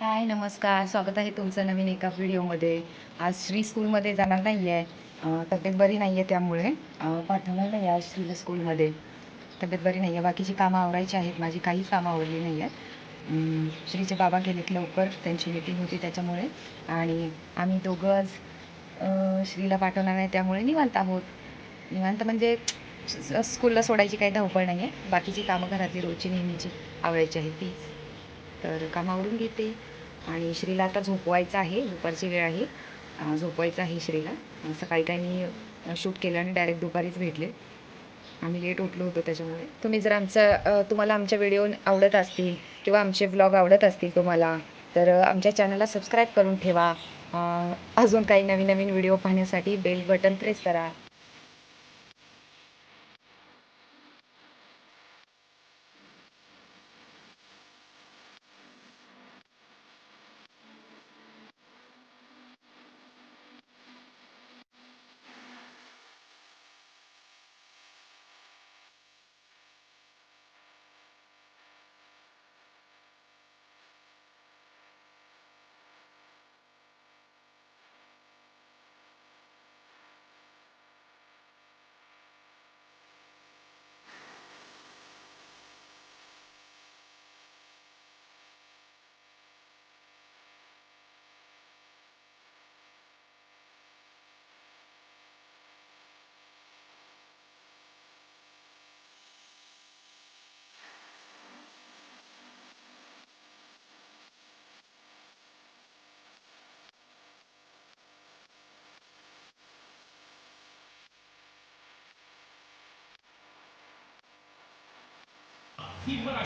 हाय नमस्कार. स्वागत आहे तुमचं नवीन एका व्हिडिओमध्ये. आज श्री स्कूलमध्ये जाणार नाही आहे तब्येत बरी नाही आहे त्यामुळे पाठवणार नाही आज श्री स्कूलमध्ये. तब्येत बरी नाही आहे बाकीची कामं आवरायची आहेत. माझी काही कामं आवरली नाही आहेत श्रीचे बाबा गेलेत लवकर. त्यांची मीटिंग होती त्याच्यामुळे. आणि आम्ही दोघं आज श्रीला पाठवणार नाही त्यामुळे निवांत आहोत. निवांत म्हणजे स्कूलला सोडायची काही धावपळ नाही आहे बाकीची कामं घरातली रोजची नेहमीची आवडायची आहे. ती तर कामावरून घेते. आणि श्रीला आता झोपवायचं आहे. दुपारची वेळ आहे. झोपवायचं आहे श्रीला. सकाळी काही मी शूट केलं आणि डायरेक्ट दुपारीच भेटले. आम्ही लेट उठलो होतो त्याच्यामुळे. तुम्ही जर आमचा तुम्हाला आमच्या व्हिडिओ आवडत असतील किंवा आमचे व्लॉग आवडत असतील तुम्हाला तर आमच्या चॅनलला सबस्क्राईब करून ठेवा. अजून काही नवीन नवीन व्हिडिओ पाहण्यासाठी बेल बटन प्रेस करा.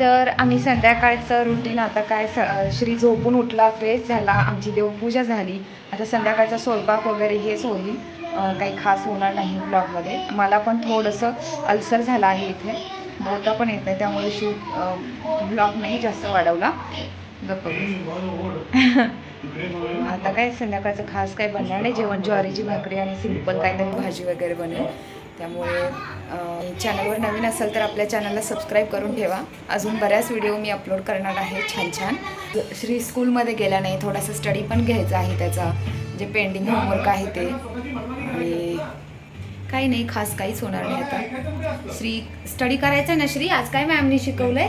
तर आम्ही संध्याकाळचं रुटीन आता काय स श्री झोपून उठला फ्रेश झाला आमची देवपूजा झाली. आता संध्याकाळचा स्वयंपाक वगैरे हेच होईल. काही खास होणार नाही ब्लॉगमध्ये मला पण थोडंसं अल्सर झालं आहे इथे. बोलता पण येत नाही त्यामुळे शूट ब्लॉग नाही जास्त वाढवला. गप्प आता काय संध्याकाळचं खास काय बनणार नाही. जेवण ज्वारीची भाकरी आणि सिंपल काहीतरी भाजी वगैरे बनेल त्यामुळे चॅनलवर नवीन असेल तर आपल्या चॅनलला सबस्क्राईब करून ठेवा. अजून बऱ्याच व्हिडिओ मी अपलोड करणार आहे छान छान. श्री स्कूलमध्ये गेला नाही थोडासा स्टडी पण घ्यायचा आहे त्याचा. जे पेंडिंग होमवर्क आहे ते. आणि काही नाही खास काहीच होणार नाही आता. श्री स्टडी करायचं आहे ना श्री? आज काय मॅमनी शिकवलंय?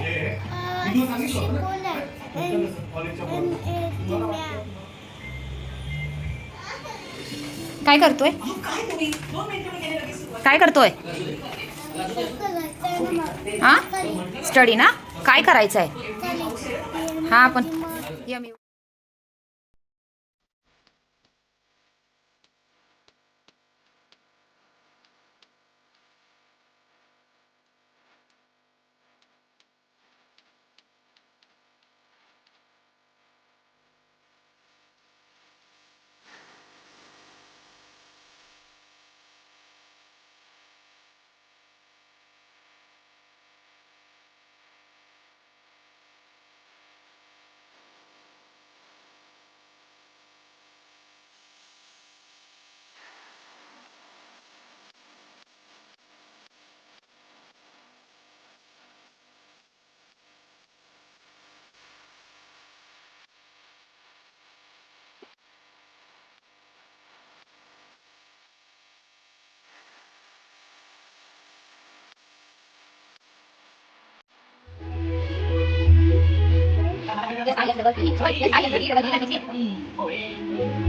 काय करतोय? काय करतोय? हा? स्टडी ना? काय करायचं आहे हा पण 呀，这个，哎呀，这个气，哎呀，这个气，哎呀，这个气，